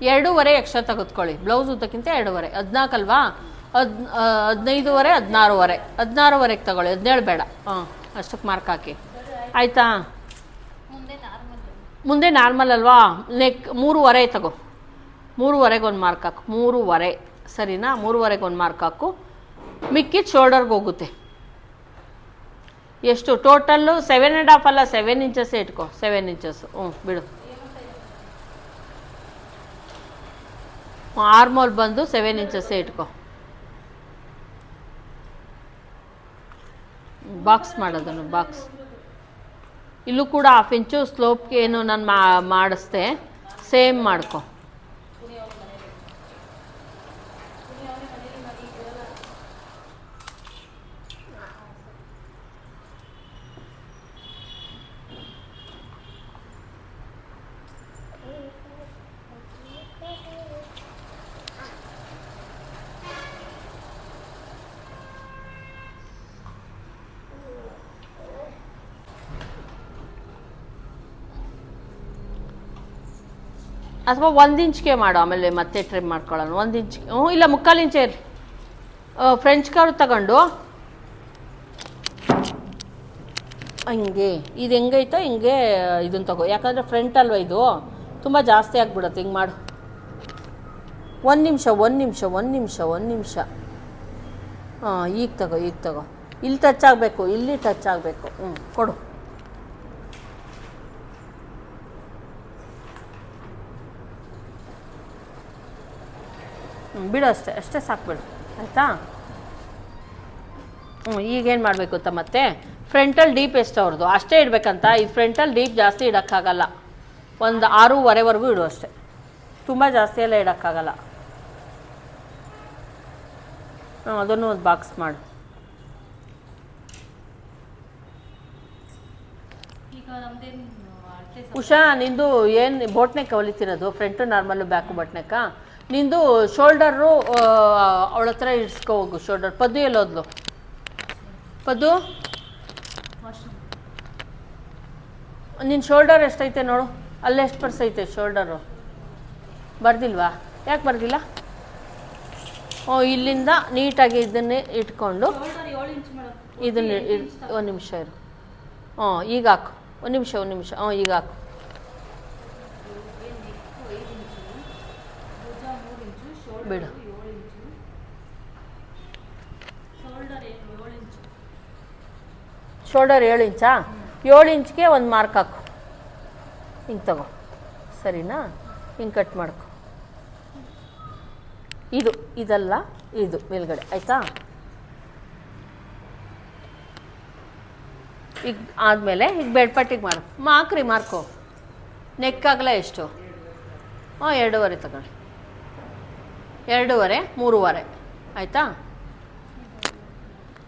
ಎರಡೂವರೆ ಎಕ್ಸ್ಟ್ರಾ ತೆಗೆದುಕೊಳ್ಳಿ. ಬ್ಲೌಸ್ ಉದ್ದಕ್ಕಿಂತ ಎರಡೂವರೆ. ಹದಿನಾಲ್ಕಲ್ವಾ? ಹದ್ ಹದಿನೈದುವರೆ, ಹದಿನಾರುವರೆ. ಹದಿನಾರುವರೆಗೆ ತಗೊಳ್ಳಿ. ಹದಿನೇಳು ಬೇಡ. ಹಾಂ, ಅಷ್ಟಕ್ಕೆ ಮಾರ್ಕ್ ಹಾಕಿ. ಆಯಿತಾ? ಮುಂದೆ ನಾರ್ಮಲ್ ಅಲ್ವಾ? ನೆಕ್ ಮೂರುವರೆ ತಗೋ. ಮೂರುವರೆಗೆ ಒಂದು ಮಾರ್ಕ್ ಹಾಕು. ಮೂರುವರೆ. ಸರಿನಾ? ಮೂರುವರೆಗೆ ಒಂದು ಮಾರ್ಕ್ ಹಾಕು. ಮಿಕ್ಕಿದ ಶೋಲ್ಡರ್ಗೆ ಹೋಗುತ್ತೆ. ಎಷ್ಟು? ಟೋಟಲ್ಲು ಸೆವೆನ್ ಆ್ಯಂಡ್ ಹಾಫ್ ಅಲ್ಲ ಸೆವೆನ್ ಇಂಚಸ್ಸೇ ಇಟ್ಕೋ. ಸೆವೆನ್ ಇಂಚಸ್ ಹ್ಞೂ, ಬಿಡು. ಆರ್ಮೋಲ್ ಬಂದು ಸೆವೆನ್ ಇಂಚಸ್ಸೇ ಇಟ್ಕೋ. ಬಾಕ್ಸ್ ಮಾಡೋದನ್ನು ಬಾಕ್ಸ್ ಇಲ್ಲೂ ಕೂಡ ಹಾಫ್ ಇಂಚು ಸ್ಲೋಪ್ಗೆ ಏನು ನಾನು ಮಾಡಿಸ್ದೆ ಸೇಮ್ ಮಾಡ್ಕೊ. ಅಥವಾ ಒಂದು ಇಂಚ್ಗೆ ಮಾಡು, ಆಮೇಲೆ ಮತ್ತೆ ಟ್ರಿಮ್ ಮಾಡ್ಕೊಳ್ಳೋಣ. ಒಂದು ಇಂಚ್, ಹ್ಞೂ, ಇಲ್ಲ ಮುಕ್ಕಾಲು ಇಂಚೆ ಇರಲಿ ಫ್ರೆಂಚ್ ಕರ್ವ್ ತಗೊಂಡು. ಹಿಂಗೆ, ಇದು ಹೆಂಗೈತೋ ಹಿಂಗೆ ಇದನ್ನು ತಗೋ. ಯಾಕಂದರೆ ಫ್ರಂಟ್ ಅಲ್ವ ಇದು? ತುಂಬ ಜಾಸ್ತಿ ಆಗಿಬಿಡುತ್ತೆ. ಹಿಂಗೆ ಮಾಡು. ಒಂದು ನಿಮಿಷ ಒಂದು ನಿಮಿಷ ಒಂದು ನಿಮಿಷ ಒಂದು ನಿಮಿಷ. ಹಾಂ ಈಗ ತಗೋ ಈಗ ತಗೋ. ಇಲ್ಲಿ ಟಚ್ ಆಗಬೇಕು, ಇಲ್ಲಿ ಟಚ್ ಆಗಬೇಕು. ಹ್ಞೂ ಕೊಡು. ಬಿಡು ಅಷ್ಟೇ ಅಷ್ಟೇ ಸಾಕು ಬಿಡು. ಆಯಿತಾ? ಹ್ಞೂ ಈಗೇನು ಮಾಡಬೇಕು ಗೊತ್ತಾ ಮತ್ತೆ? ಫ್ರಂಟಲ್ ಡೀಪ್ ಎಷ್ಟು ಅವ್ರದ್ದು? ಅಷ್ಟೇ ಇಡಬೇಕಂತ. ಈ ಫ್ರಂಟಲ್ ಡೀಪ್ ಜಾಸ್ತಿ ಇಡೋಕ್ಕಾಗಲ್ಲ. ಒಂದು ಆರೂವರೆವರೆಗೂ ಇಡು ಅಷ್ಟೇ. ತುಂಬ ಜಾಸ್ತಿ ಎಲ್ಲ ಇಡೋಕ್ಕಾಗಲ್ಲ. ಹಾಂ ಅದನ್ನು ಒಂದು ಬಾಕ್ಸ್ ಮಾಡು. ಉಷಾ ನಿಂದು ಏನು ಬೋಟ್ನೆಕ್ ಹೊಲಿತಿರೋದು? ಫ್ರಂಟು ನಾರ್ಮಲ್ಲು ಬ್ಯಾಕು ಬೋಟ್ನೆಕ್ಕ? ನಿಂದು ಶೋಲ್ಡರು ಅವಳ ಹತ್ರ ಇಡ್ಸ್ಕೊ ಹೋಗು, ಶೋಲ್ಡರ್. ಪದ್ದು ಎಲ್ಲೋದ್ಲು? ಪದ್ದು? ನಿನ್ನ ಶೋಲ್ಡರ್ ಎಷ್ಟೈತೆ ನೋಡು. ಅಲ್ಲೇ ಎಷ್ಟು ಪರ್ಸ್ ಐತೆ ಶೋಲ್ಡರು? ಬರ್ದಿಲ್ವಾ? ಯಾಕೆ ಬರ್ದಿಲ್ಲ? ಓ, ಇಲ್ಲಿಂದ ನೀಟಾಗಿ ಇದನ್ನೇ ಇಟ್ಕೊಂಡು ಇದನ್ನ ಒಂದು ನಿಮಿಷ ಇರು. ಹ್ಞೂ ಈಗ ಹಾಕು. ಒಂದು ನಿಮಿಷ ಒಂದು ನಿಮಿಷ. ಹ್ಞೂ ಈಗ ಹಾಕು ಭುಜ ಮೂರು ಇಂಚು ಶೋಲ್ಡರ್ ಬಿಡು. ಶೋಲ್ಡರ್ ಏಳು ಇಂಚು. ಶೋಲ್ಡರ್ ಏಳು ಇಂಚಾ? ಏಳು ಇಂಚ್ಗೆ ಒಂದು ಮಾರ್ಕ್ ಹಾಕು. ಹಿಂಗೆ ತಗೋ. ಸರಿನಾ? ಹಿಂಗೆ ಕಟ್ ಮಾಡ್ಕೊ. ಇದು ಇದಲ್ಲ ಇದು ಮೇಲ್ಗಡೆ ಆಯಿತಾ? ಈಗ ಆದಮೇಲೆ ಈಗ ಬೆಡ್ಪಟ್ಟಿಗೆ ಮಾಡು. ಮಾಕ್ರಿ ಮಾರ್ಕೋ. ನೆಕ್ ಆಗಲ ಎಷ್ಟು? ಹಾಂ ಎರಡೂವರೆ ತಗೊಳ್ಳಿ. ಎರಡೂವರೆ ಮೂರುವರೆ. ಆಯಿತಾ?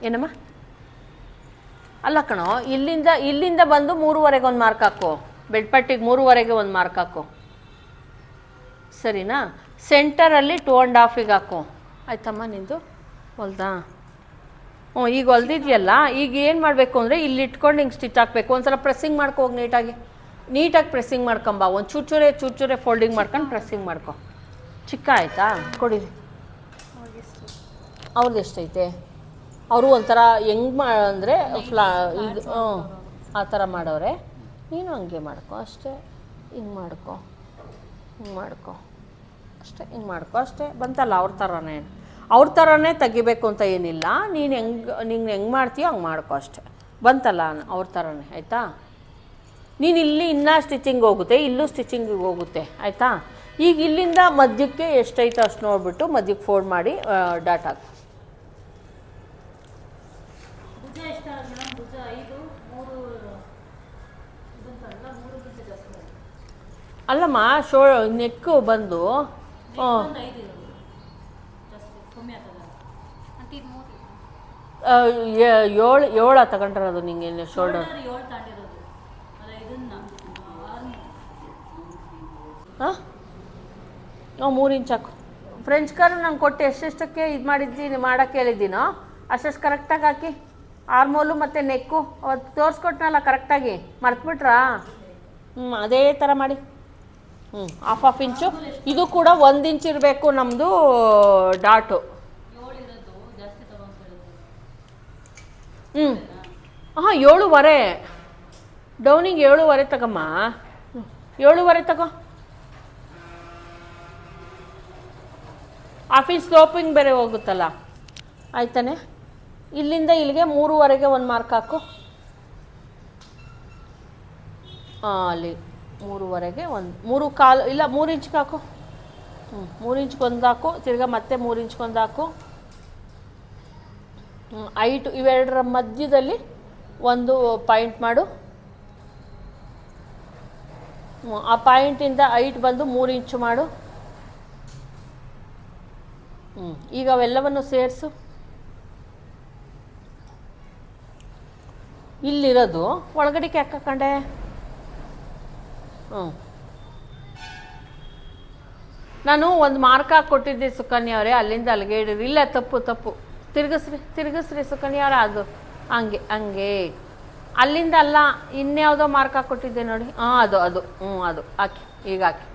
ಏನಮ್ಮ? ಅಲ್ಲ ಕಣೋ ಇಲ್ಲಿಂದ ಇಲ್ಲಿಂದ ಬಂದು ಮೂರುವರೆಗೆ ಒಂದು ಮಾರ್ಕ್ ಹಾಕು. ಬೆಡ್ಪಟ್ಟಿಗೆ ಮೂರುವರೆಗೆ ಒಂದು ಮಾರ್ಕ್ ಹಾಕು. ಸರಿನಾ? ಸೆಂಟರಲ್ಲಿ ಟೂ ಆ್ಯಂಡ್ ಹಾಫಿಗೆ ಹಾಕು. ಆಯ್ತಮ್ಮ ನಿಂದು? ಹೊಲ್ದಾ? ಹ್ಞೂ ಈಗ ಹೊಲ್ದಿದ್ಯಲ್ಲ ಈಗ ಏನು ಮಾಡಬೇಕು ಅಂದರೆ ಇಲ್ಲಿ ಇಟ್ಕೊಂಡು ಹಿಂಗೆ ಸ್ಟಿಚ್ ಹಾಕಬೇಕು. ಒಂದ್ಸಲ ಪ್ರೆಸ್ಸಿಂಗ್ ಮಾಡ್ಕೋ ಹೋಗಿ ನೀಟಾಗಿ. ನೀಟಾಗಿ ಪ್ರೆಸ್ಸಿಂಗ್ ಮಾಡ್ಕೊಂಬ. ಒಂದು ಚೂಚೂರೆ ಚೂಚೂರೆ ಫೋಲ್ಡಿಂಗ್ ಮಾಡ್ಕೊಂಡು ಪ್ರೆಸ್ಸಿಂಗ್ ಮಾಡ್ಕೊ. ಚಿಕ್ಕ ಆಯಿತಾ? ಕೊಡಿರಿ ಅವ್ರದ್ದು ಎಷ್ಟೈತೆ? ಅವರು ಒಂಥರ ಹೆಂಗ್ ಮಾ ಅಂದರೆ ಫ್ಲಾ ಇದು ಹ್ಞೂ ಆ ಥರ ಮಾಡೋರೆ. ನೀನು ಹಂಗೆ ಮಾಡ್ಕೊ ಅಷ್ಟೇ. ಹಿಂಗೆ ಮಾಡ್ಕೊ. ಹಿಂಗೆ ಮಾಡ್ಕೊ. ಅಷ್ಟೇ ಹಿಂಗೆ ಮಾಡ್ಕೊ ಅಷ್ಟೇ. ಬಂತಲ್ಲ ಅವ್ರ ಥರನೇ. ಅವ್ರ ಥರನೇ ತೆಗಿಬೇಕು ಅಂತ ಏನಿಲ್ಲ. ನೀನು ಹೆಂಗೆ ನೀನು ಹೆಂಗೆ ಮಾಡ್ತೀಯೋ ಹಂಗೆ ಮಾಡ್ಕೊ ಅಷ್ಟೇ. ಬಂತಲ್ಲ ಅವ್ರ ಥರನೇ ಆಯಿತಾ? ನೀನು ಇಲ್ಲಿ ಇನ್ನೂ ಸ್ಟಿಚಿಂಗ್ ಹೋಗುತ್ತೆ ಇಲ್ಲೂ ಸ್ಟಿಚಿಂಗಿಗೆ ಹೋಗುತ್ತೆ ಆಯಿತಾ? ಈಗ ಇಲ್ಲಿಂದ ಮಧ್ಯಕ್ಕೆ ಎಷ್ಟೈತೆ ಅಷ್ಟು ನೋಡಿಬಿಟ್ಟು ಮಧ್ಯಕ್ಕೆ ಫೋಲ್ಡ್ ಮಾಡಿ ಡಾಟ್ ಹಾಕು. ಅಲ್ಲಮ್ಮ ಶೋ ನೆಕ್ಕು ಬಂದು ಏಳು ಏಳ ತಗೊಂಡಿರೋದು ನಿಂಗೆ ಶೋಲ್ಡರ್ ಹಾಂ ಮೂರು ಇಂಚ್ ಹಾಕು. ಫ್ರೆಂಚ್ ಕರ್ವ್ ನಂಗೆ ಕೊಟ್ಟು ಎಷ್ಟೆಷ್ಟಕ್ಕೆ ಇದು ಮಾಡಿದ್ದೀನಿ ಮಾಡೋಕ್ಕೆ ಹೇಳಿದ್ದೀನೋ, ಅಷ್ಟೆಷ್ಟು ಕರೆಕ್ಟಾಗಿ ಹಾಕಿ. ಆರ್ಮೋಲು ಮತ್ತು ನೆಕ್ಕು ಅವತ್ತು ತೋರಿಸ್ಕೊಟ್ನಲ್ಲ ಕರೆಕ್ಟಾಗಿ ಮರ್ತ್ಬಿಟ್ರಾ? ಹ್ಞೂ ಅದೇ ಥರ ಮಾಡಿ. ಹ್ಞೂ ಹಾಫ್ ಹಾಫ್ ಇಂಚು. ಇದು ಕೂಡ ಒಂದು ಇಂಚ್ ಇರಬೇಕು ನಮ್ಮದು ಡಾಟು ಹ್ಞೂ ಹಾಂ ಏಳುವರೆ. ಡೌನಿಗೆ ಏಳುವರೆ ತಗಮ್ಮ. ಏಳುವರೆ ತಗೋ. ಆಫೀಸ್ ಸ್ಲೋಪಿಂಗ್ ಬೇರೆ ಹೋಗುತ್ತಲ್ಲ? ಆಯ್ತಾನೆ. ಇಲ್ಲಿಂದ ಇಲ್ಲಿಗೆ ಮೂರುವರೆಗೆ ಒಂದು ಮಾರ್ಕ್ ಹಾಕು. ಹಾಂ ಅಲ್ಲಿ ಮೂರುವರೆಗೆ ಒಂದು, ಮೂರು ಕಾಲು, ಇಲ್ಲ, ಮೂರು ಇಂಚ್ಗೆ ಹಾಕು. ಹ್ಞೂ ಮೂರು ಇಂಚ್ಗೆ ಒಂದು ಹಾಕು. ತಿರ್ಗಾ ಮತ್ತೆ ಮೂರು ಇಂಚ್ಗೆ ಒಂದು ಹಾಕು. ಐಟು ಇವೆರಡರ ಮಧ್ಯದಲ್ಲಿ ಒಂದು ಪಾಯಿಂಟ್ ಮಾಡು. ಆ ಪಾಯಿಂಟಿಂದ ಐಟ್ ಬಂದು ಮೂರು ಇಂಚು ಮಾಡು. ಹ್ಞೂ ಈಗ ಅವೆಲ್ಲವನ್ನು ಸೇರಿಸು. ಇಲ್ಲಿರೋದು ಒಳಗಡೆ ಯಾಕೆ ಹಾಕೊಂಡೆ. ಹ್ಞೂ ನಾನು ಒಂದು ಮಾರ್ಕ್ ಹಾಕಿ ಕೊಟ್ಟಿದ್ದೆ ಸುಕನ್ಯಾ ಅವರೇ, ಅಲ್ಲಿಂದ ಅಲ್ಲಿಗೆ ಇಡಿರಿ ಇಲ್ಲ, ತಪ್ಪು ತಪ್ಪು. ತಿರ್ಗಿಸ್ರಿ, ತಿರುಗಿಸ್ರಿ ಸುಕನ್ಯಾ ಅವರೇ, ಅದು. ಹಂಗೆ ಹಂಗೆ. ಅಲ್ಲಿಂದ ಅಲ್ಲ, ಇನ್ಯಾವುದೋ ಮಾರ್ಕ್ ಹಾಕಿ ಕೊಟ್ಟಿದ್ದೆ ನೋಡಿ. ಹಾಂ, ಅದು ಅದು. ಹ್ಞೂ ಅದು. ಹಾಕಿ, ಈಗ ಹಾಕಿ.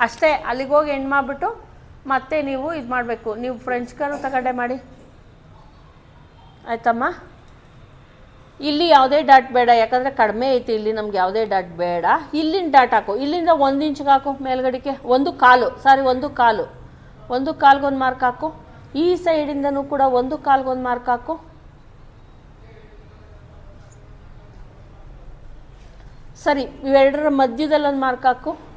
ಅಷ್ಟೇ, ಅಲ್ಲಿಗೆ ಹೋಗಿ ಎಂಡ್ ಮಾಡಿಬಿಟ್ಟು ಮತ್ತೆ ನೀವು ಇದು ಮಾಡಬೇಕು. ನೀವು ಫ್ರೆಂಚ್ ಕರು ತಗೊಂಡೆ ಮಾಡಿ. ಆಯ್ತಮ್ಮ? ಇಲ್ಲಿ ಯಾವುದೇ ಡಾಟ್ ಬೇಡ. ಯಾಕಂದರೆ ಕಡಿಮೆ ಐತಿ ಇಲ್ಲಿ, ನಮ್ಗೆ ಯಾವುದೇ ಡಾಟ್ ಬೇಡ. ಇಲ್ಲಿನ ಡಾಟ್ ಹಾಕು. ಇಲ್ಲಿಂದ ಒಂದು ಇಂಚ್ಗೆ ಹಾಕು ಮೇಲ್ಗಡೆಗೆ. ಒಂದು ಕಾಲು. ಸಾರಿ ಒಂದು ಕಾಲು. ಒಂದು ಕಾಲ್ಗೊಂದು ಮಾರ್ಕ್ ಹಾಕು. ಈ ಸೈಡಿಂದನೂ ಕೂಡ ಒಂದು ಕಾಲ್ಗೊಂದು ಮಾರ್ಕ್ ಹಾಕು. ಸರಿ, ಇವೆರಡರ ಮಧ್ಯದಲ್ಲಿ ಒಂದು ಮಾರ್ಕ್ ಹಾಕು.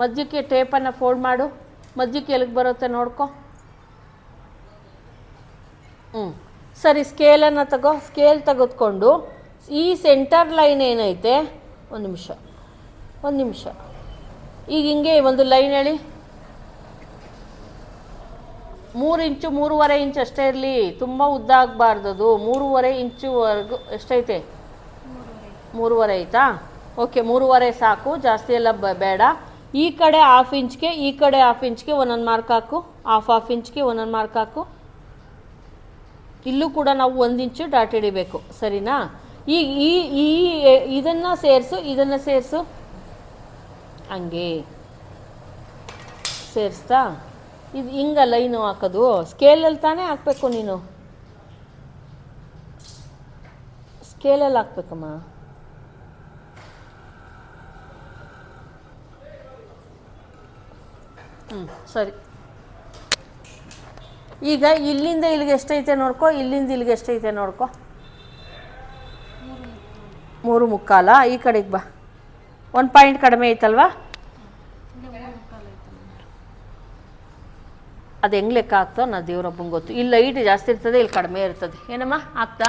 ಮಧ್ಯಕ್ಕೆ ಟೇಪನ್ನು ಫೋಲ್ಡ್ ಮಾಡು. ಮಧ್ಯಕ್ಕೆ ಎಲ್ಲಿಗೆ ಬರುತ್ತೆ ನೋಡ್ಕೊ. ಹ್ಞೂ ಸರಿ ಸ್ಕೇಲನ್ನು ತಗೋ. ಸ್ಕೇಲ್ ತೆಗೆದುಕೊಂಡು ಈ ಸೆಂಟರ್ ಲೈನ್ ಏನೈತೆ? ಒಂದು ನಿಮಿಷ. ಒಂದು ನಿಮಿಷ. ಈಗ ಹಿಂಗೆ ಒಂದು ಲೈನ್ ಹೇಳಿ. ಮೂರು ಇಂಚು ಮೂರುವರೆ ಇಂಚು ಅಷ್ಟೇ ಇರಲಿ. ತುಂಬ ಉದ್ದ ಆಗಬಾರ್ದು ಅದು ಮೂರುವರೆ ಇಂಚುವರೆಗೂ ಎಷ್ಟೈತೆ ಮೂರುವರೆ. ಆಯಿತಾ ಓಕೆ ಮೂರುವರೆ ಸಾಕು. ಜಾಸ್ತಿ ಎಲ್ಲ ಬೇಡ. ಈ ಕಡೆ ಹಾಫ್ ಇಂಚ್ಗೆ, ಈ ಕಡೆ ಹಾಫ್ ಇಂಚ್ಗೆ ಒಂದೊಂದು ಮಾರ್ಕ್ ಹಾಕು. ಹಾಫ್ ಹಾಫ್ ಇಂಚ್ಗೆ ಒಂದೊಂದು ಮಾರ್ಕ್ ಹಾಕು. ಇಲ್ಲೂ ಕೂಡ ನಾವು ಒಂದು ಇಂಚು ಡಾಟ್ ಹಿಡಿಬೇಕು. ಸರಿನಾ? ಈ ಈ ಇದನ್ನು ಸೇರಿಸು ಇದನ್ನು ಸೇರಿಸು. ಹಂಗೆ. ಸೇರಿಸ್ತಾ? ಇದು ಹಿಂಗ ಲೈನು ಹಾಕೋದು. ಸ್ಕೇಲಲ್ಲಿ ತಾನೇ ಹಾಕಬೇಕು ನೀನು. ಸ್ಕೇಲಲ್ಲಿ ಹಾಕ್ಬೇಕಮ್ಮ. ಹ್ಞೂ ಸರಿ. ಈಗ ಇಲ್ಲಿಂದ ಇಲ್ಲಿಗೆ ಎಷ್ಟೈತೆ ನೋಡ್ಕೊ, ಇಲ್ಲಿಂದ ಇಲ್ಲಿಗೆ ಎಷ್ಟೈತೆ ನೋಡ್ಕೊ? ಮೂರು ಮುಕ್ಕಾಲ, ಈ ಕಡೆಗೆ ಬಾ. ಒಂದು ಪಾಯಿಂಟ್ ಕಡಿಮೆ ಐತಲ್ವಾ? ಅದು ಹೆಂಗೆ ಲೆಕ್ಕ ಆಗ್ತೋ ನಾ ದೇವ್ರೊಬ್ಬಂಗೆ ಗೊತ್ತು. ಇಲ್ಲಿ ಲೈಟ್ ಜಾಸ್ತಿ ಇರ್ತದೆ, ಇಲ್ಲಿ ಕಡಿಮೆ ಇರ್ತದೆ. ಏನಮ್ಮ, ಆಗ್ತಾ?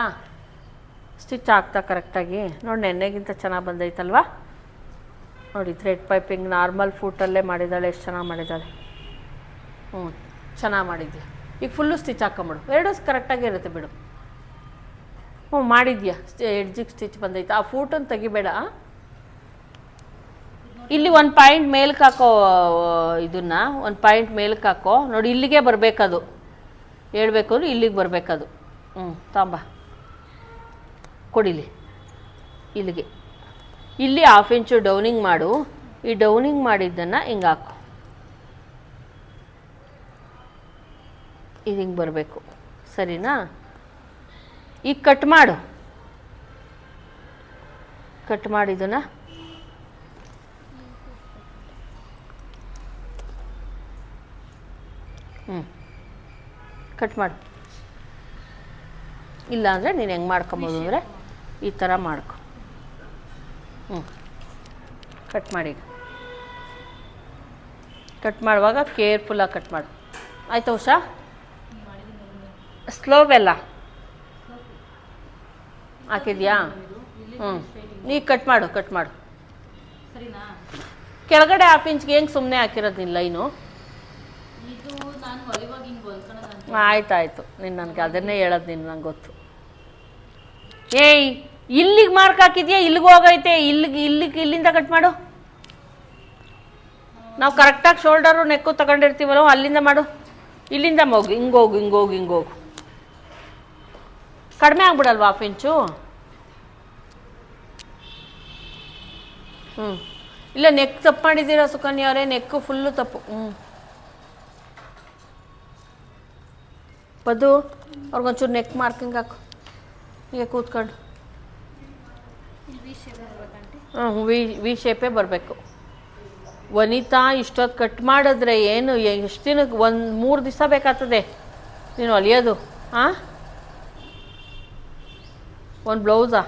ಸ್ಟಿಚ್ ಆಗ್ತಾ ಕರೆಕ್ಟಾಗಿ ನೋಡಿ, ನೆನ್ನೆಗಿಂತ ಚೆನ್ನಾಗಿ ಬಂದೈತಲ್ವಾ? ನೋಡಿ ಥ್ರೆಡ್ ಪೈಪಿಂಗ್ ನಾರ್ಮಲ್ ಫೂಟಲ್ಲೇ ಮಾಡಿದ್ದಾಳೆ, ಎಷ್ಟು ಚೆನ್ನಾಗಿ ಮಾಡಿದ್ದಾಳೆ. ಹ್ಞೂ ಚೆನ್ನಾಗಿ ಮಾಡಿದ್ಯಾ. ಈಗ ಫುಲ್ಲು ಸ್ಟಿಚ್ ಹಾಕೊಂಬಿಡು. ಎರಡೂ ಕರೆಕ್ಟಾಗಿ ಇರುತ್ತೆ ಬಿಡು. ಹ್ಞೂ ಮಾಡಿದ್ಯಾ. ಎಡ್ಜಿಗೆ ಸ್ಟಿಚ್ ಬಂದೈತೆ. ಆ ಫೂಟನ್ನು ತೆಗಿಬೇಡ. ಇಲ್ಲಿ ಒಂದು ಪಾಯಿಂಟ್ ಮೇಲ್ಕ್ಕೆ ಹಾಕೋ, ಇದನ್ನು, ಒಂದು ಪಾಯಿಂಟ್ ಮೇಲ್ಕ್ಕೆ ಹಾಕೋ. ನೋಡಿ, ಇಲ್ಲಿಗೆ ಬರಬೇಕದು. ಹೇಳ್ಬೇಕು ಅಂದ್ರೆ ಇಲ್ಲಿಗೆ ಬರಬೇಕದು. ಹ್ಞೂ ತಾಂಬ. ಕೊಡಿಲಿ. ಇಲ್ಲಿಗೆ. ಇಲ್ಲಿ ಹಾಫ್ ಇಂಚು ಡೌನಿಂಗ್ ಮಾಡು. ಈ ಡೌನಿಂಗ್ ಮಾಡಿದ್ದನ್ನು ಹಿಂಗೆ ಹಾಕು. ಇದು ಹಿಂಗೆ ಬರಬೇಕು. ಸರಿನಾ? ಈಗ ಕಟ್ ಮಾಡು. ಕಟ್ ಮಾಡಿದ್ದನ್ನ? ಹ್ಞೂ ಕಟ್ ಮಾಡು. ಇಲ್ಲ ಅಂದರೆ ನೀನು ಹೆಂಗೆ ಮಾಡ್ಕೊಬೋದು ಅಂದರೆ ಈ ಥರ ಮಾಡ್ಕೊ. ಹ್ಞೂ. ಕಟ್ ಮಾಡಿ ಕಟ್ ಮಾಡುವಾಗ ಕೇರ್ಫುಲ್ಲಾಗಿ ಕಟ್ ಮಾಡು. ಆಯ್ತಾ ಉಷಾ? ಸ್ಲೋವೆಲ್ಲ ಹಾಕಿದ್ಯಾ? ಹ್ಞೂ. ನೀ ಕಟ್ ಮಾಡು ಕಟ್ ಮಾಡು. ಸರಿನಾ? ಕೆಳಗಡೆ ಹಾಫ್ ಇಂಚ್ಗೆ ಹೆಂಗೆ ಸುಮ್ಮನೆ ಹಾಕಿರೋದಿಲ್ಲ ನಿನ್ನ ಲೈನು ಇದು ನಾನು ಹೊಲಿವಾಗ ಹಿಂಗೆ ಹೊಲ್ಕೊಳೋದಂತ ಆಯ್ತು ಆಯಿತು ನೀನು ನನಗೆ ಅದನ್ನೇ ಹೇಳೋದು ನೀನು ನಂಗೆ ಗೊತ್ತು. ಏಯ್! ಇಲ್ಲಿಗೆ ಮಾರ್ಕ್ ಹಾಕಿದ್ಯಾ? ಇಲ್ಲಿಗೆ ಹೋಗೈತೆ. ಇಲ್ಲಿಗೆ ಇಲ್ಲಿಗೆ, ಇಲ್ಲಿಂದ ಕಟ್ ಮಾಡು. ನಾವು ಕರೆಕ್ಟಾಗಿ ಶೋಲ್ಡರು ನೆಕ್ಕು ತಗೊಂಡಿರ್ತೀವಲ್ಲ, ಅಲ್ಲಿಂದ ಮಾಡು. ಇಲ್ಲಿಂದ ಹೋಗು ಹಿಂಗೆ ಹೋಗು ಹಿಂಗೆ ಹೋಗು ಹಿಂಗೆ ಹೋಗು. ಕಡಿಮೆ ಆಗ್ಬಿಡಲ್ವಾ ಹಾಫ್ ಇಂಚು ಹ್ಞೂ ಇಲ್ಲ ನೆಕ್ ತಪ್ಪು ಮಾಡಿದ್ದೀರಾ ಸುಕನ್ಯಾ ಅವರೇ? ನೆಕ್ಕು ಫುಲ್ಲು ತಪ್ಪು. ಹ್ಞೂ ಪದು ಅವ್ರಿಗೊಂಚೂರು ನೆಕ್ ಮಾರ್ಕಿಂಗ್ ಹಾಕು. ಈಗ ಕೂತ್ಕೊಂಡು. ವಿ ವಿ ಶೇಪೇ ಬರಬೇಕು. ವನಿತಾ ಇಷ್ಟೊತ್ತು ಕಟ್ ಮಾಡಿದ್ರೆ ಏನು ಎಷ್ಟು ದಿನಕ್ಕೆ ಒಂದು ಮೂರು ದಿವಸ ಬೇಕಾಗ್ತದೆ. ನೀನು ಹೊಲಿಯೋದು ಹಾಂ ಒಂದು ಬ್ಲೌಸಾ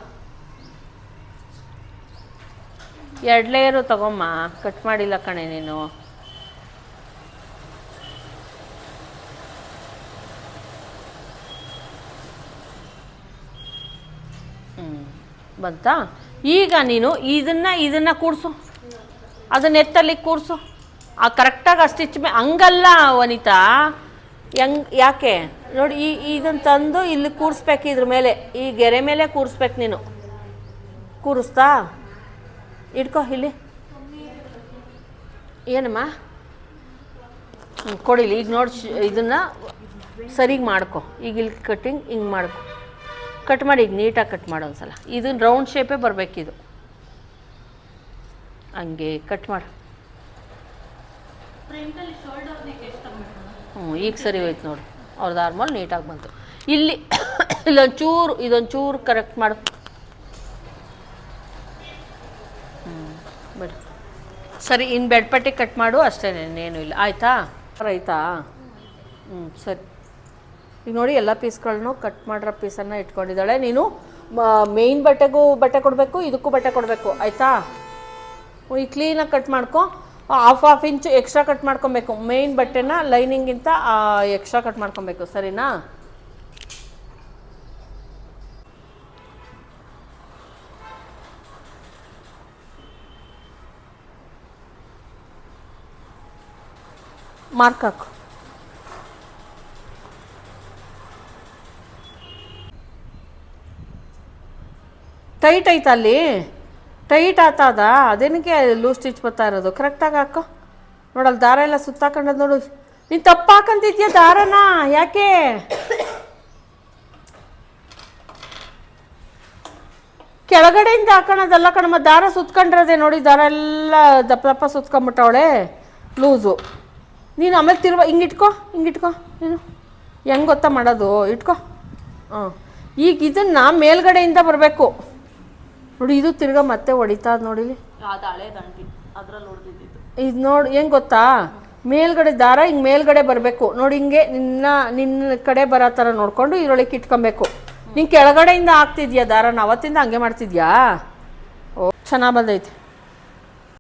ಎರಡು ಲೇಯರು ತಗೊಮ್ಮ ಕಟ್ ಮಾಡಿಲ್ಲ ಕಣೆ ನೀನು. ಹ್ಞೂ ಬಂತಾ? ಈಗ ನೀನು ಇದನ್ನ ಇದನ್ನ ಕೂಡಿಸು. ಅದನ್ನ ಎತ್ತಲ್ಲಿ ಕೂರಿಸು ಆ ಕರೆಕ್ಟಾಗಿ ಸ್ಟಿಚ್ ಮೇ ಹಂಗಲ್ಲ ವನಿತಾ. ಹೆಂಗ್, ಯಾಕೆ? ನೋಡಿ, ಈ ಇದನ್ನು ತಂದು ಇಲ್ಲಿ ಕೂರಿಸ್ಬೇಕು ಇದ್ರ ಮೇಲೆ. ಈ ಗೆರೆ ಮೇಲೆ ಕೂರಿಸ್ಬೇಕು ನೀನು. ಕೂರಿಸ್ತಾ ಇಟ್ಕೋ, ಇಲ್ಲಿ. ಏನಮ್ಮ? ಕೊಡಿಲಿ. ಈಗ ನೋಡಿ ಇದನ್ನು ಸರಿಗೆ ಮಾಡ್ಕೊ. ಈಗ ಇಲ್ಲಿ ಕಟ್ಟಿಂಗ್ ಹಿಂಗೆ ಮಾಡ್ಕೊ. ಕಟ್ ಮಾಡಿ, ಈಗ ನೀಟಾಗಿ ಕಟ್ ಮಾಡು ಒಂದ್ಸಲ. ಇದನ್ನ ರೌಂಡ್ ಶೇಪೇ ಬರಬೇಕಿದು. ಹಂಗೆ ಕಟ್ ಮಾಡು. ಹ್ಞೂ ಈಗ ಸರಿ ಹೋಯ್ತು ನೋಡು. ಅವ್ರದ್ದು ಆರ್ಮಲ್ ನೀಟಾಗಿ ಬಂತು. ಇಲ್ಲಿ (coughs) ಇಲ್ಲೊಂದು ಚೂರು ಇದೊಂದು ಚೂರು ಕರೆಕ್ಟ್ ಮಾಡು. ಹ್ಞೂ ಬಿಡು. ಸರಿ ಇನ್ನು ಬೆಡ್ಪಟ್ಟಿ ಕಟ್ ಮಾಡು ಅಷ್ಟೇ ಇನ್ನೇನು ಇಲ್ಲ. ಆಯಿತಾ? ರೈತಾ? ಹ್ಞೂ ಸರಿ. ಈಗ ನೋಡಿ ಎಲ್ಲ ಪೀಸ್ಗಳನ್ನು ಕಟ್ ಮಾಡಿರೋ ಪೀಸನ್ನು ಇಟ್ಕೊಂಡಿದ್ದಾಳೆ. ನೀನು ಮೇಯ್ನ್ ಬಟ್ಟೆಗೂ ಬಟ್ಟೆ ಕೊಡಬೇಕು, ಇದಕ್ಕೂ ಬಟ್ಟೆ ಕೊಡಬೇಕು, ಆಯಿತಾ? ಈ ಕ್ಲೀನಾಗಿ ಕಟ್ ಮಾಡ್ಕೊ half half inch extra cut ಮಾಡ್ಕೊಬೇಕು. ಮೇಯ್ನ್ ಬಟ್ಟೆನ ಲೈನಿಂಗಿಂತ ಎಕ್ಸ್ಟ್ರಾ ಕಟ್ ಮಾಡ್ಕೊಬೇಕು, ಸರಿನಾ? ಮಾರ್ಕ್ ಹಾಕು. ಟೈಟ್ ಐತ ಅಲ್ಲಿ? ಟೈಟ್ ಆತದ ಅದೇನಕ್ಕೆ ಲೂಸ್ ಸ್ಟಿಚ್ ಬರ್ತಾ ಇರೋದು? ಕರೆಕ್ಟಾಗಿ ಹಾಕೋ. ನೋಡಲ್ಲ ದಾರ ಎಲ್ಲ ಸುತ್ತಾಕೊಂಡದ್ ನೋಡು. ನೀನು ತಪ್ಪು ಹಾಕಂತಿದ್ಯಾ ದಾರನ? ಯಾಕೆ? ಕೆಳಗಡೆಯಿಂದ ಹಾಕೋಣದಲ್ಲ ಕಣಮ್ಮ, ದಾರ ಸುತ್ಕೊಂಡಿರೋದೆ ನೋಡಿ, ದಾರ ಎಲ್ಲ ದಪ್ಪ ದಪ್ಪ ಸುತ್ಕೊಂಬಿಟ್ಟವಳೆ. ಲೂಸು ನೀನು ಆಮೇಲೆ ತಿರುವ, ಹಿಂಗೆ ಇಟ್ಕೋ ಹಿಂಗೆ ಇಟ್ಕೋ, ನೀನು. ಹೆಂಗೆ ಗೊತ್ತಾ ಮಾಡೋದು? ಇಟ್ಕೋ. ಹಾಂ ಈಗ ಇದನ್ನು ಮೇಲ್ಗಡೆಯಿಂದ ಬರಬೇಕು. ನೋಡಿ ಇದು ತಿರ್ಗಾ ಮತ್ತೆ ಹೊಡಿತಾ ನೋಡಿಲಿ ಅದು ಹಳೆ ಅದ್ರಲ್ಲಿ ಹೊಡೆದಿದ್ದು ಇದು ನೋಡಿ ಹೆಂಗೆ ಗೊತ್ತಾ? ಮೇಲ್ಗಡೆ ದಾರ ಹಿಂಗೆ ಮೇಲ್ಗಡೆ ಬರಬೇಕು. ನೋಡಿ ಹಿಂಗೆ ನಿನ್ನ ನಿನ್ನ ಕಡೆ ಬರೋ ಥರ ನೋಡಿಕೊಂಡು ಇದರೊಳಗೆ ಇಟ್ಕೊಬೇಕು. ನೀನು ಕೆಳಗಡೆಯಿಂದ ಆಗ್ತಿದ್ಯಾ ದಾರನ? ಅವತ್ತಿಂದ ಹಂಗೆ ಮಾಡ್ತಿದ್ಯಾ? ಓ ಚೆನ್ನಾಗಿ ಬಂದೈತೆ.